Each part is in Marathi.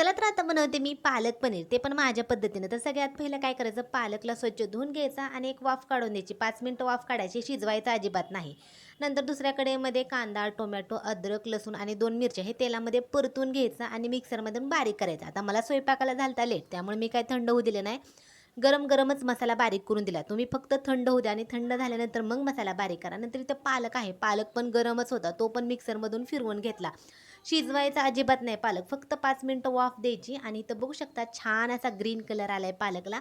चला तर आता बनवते मी पालक पनीर. ते पण माझ्या पद्धतीनं. तर सगळ्यात पहिलं काय करायचं? पालकला स्वच्छ धुवून घ्यायचा आणि एक वाफ काढून द्यायची. पाच मिनटं वाफ काढायची. शिजवायचं अजिबात नाही. नंतर दुसऱ्या कडेमध्ये कांदा टोमॅटो अद्रक लसूण आणि दोन मिरच्या हे तेलामध्ये परतून घ्यायचं आणि मिक्सरमधून बारीक करायचं. आता मला स्वयंपाकाला झालता लेट. त्यामुळे मी काय थंड होऊ दिले नाही. गरम गरमच मसाला बारीक करून दिला. तुम्ही फक्त थंड होऊ द्या आणि थंड झाल्यानंतर मग मसाला बारीक करा. नंतर इथं पालक आहे. पालक पण गरमच होता. तो पण मिक्सरमधून फिरवून घेतला. शिजवायचा अजिबात नाही पालक. फक्त पाच मिनटं वाफ द्यायची आणि इथं बघू शकता छान असा ग्रीन कलर आला आहे पालकला.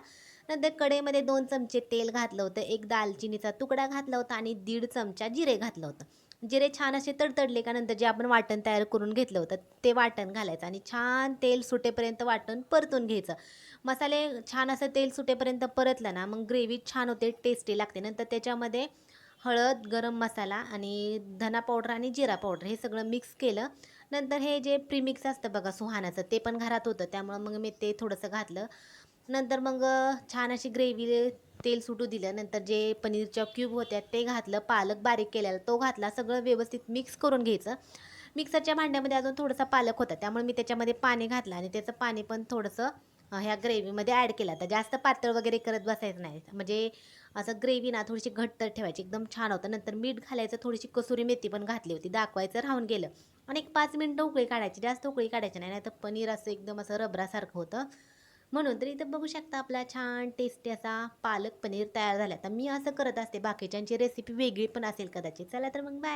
नंतर कढईमध्ये दोन चमचे तेल घातलं होतं एक दालचिनीचा तुकडा घातला होता आणि दीड चमचा जिरे घातलं होतं. जिरे छान असे तडतडले का नंतर जे आपण वाटण तयार करून घेतलं होतं ते वाटण घालायचं आणि छान तेल सुटेपर्यंत वाटण परतून घ्यायचं. मसाले छान असं तेल सुटेपर्यंत परतलं ना मग ग्रेव्ही छान होते टेस्टी लागते. नंतर त्याच्यामध्ये हळद गरम मसाला आणि धना पावडर आणि जिरा पावडर हे सगळं मिक्स केलं. नंतर हे जे प्रीमिक्स असतं बघा सुहानाचं ते पण घरात होतं. त्यामुळं मग मी ते थोडंसं घातलं. नंतर मग छान अशी ग्रेव्ही तेल सुटू दिलं. नंतर जे पनीरच्या क्यूब होत्या ते घातलं. पालक बारीक केलेला तो घातला. सगळं व्यवस्थित मिक्स करून घ्यायचं. मिक्सरच्या भांड्यामध्ये अजून थोडासा पालक होता. त्यामुळे मी त्याच्यामध्ये पाणी घातलं आणि त्याचं पाणी पण थोडंसं ह्या ग्रेव्हीमध्ये ॲड केला. तर जास्त पातळ वगैरे करत बसायचं नाही. म्हणजे असं ग्रेव्ही ना थोडीशी घट्ट ठेवायची. एकदम छान होतं. नंतर मीठ घालायचं थोडीशी कसुरी मेथी पण घातली होती. दाखवायचं राहून गेलं. आणि एक पाच मिनटं उकळी काढायची. जास्त उकळी काढायची नाही. तर पनीर असं एकदम असं रबरासारखं होतं. म्हणून तर इथं बघू शकता आपला छान टेस्टी असा पालक पनीर तयार झाला. तर मी असं करत असते. बाकीच्यांची रेसिपी वेगळी पण असेल कदाचित. चला तर मग बाय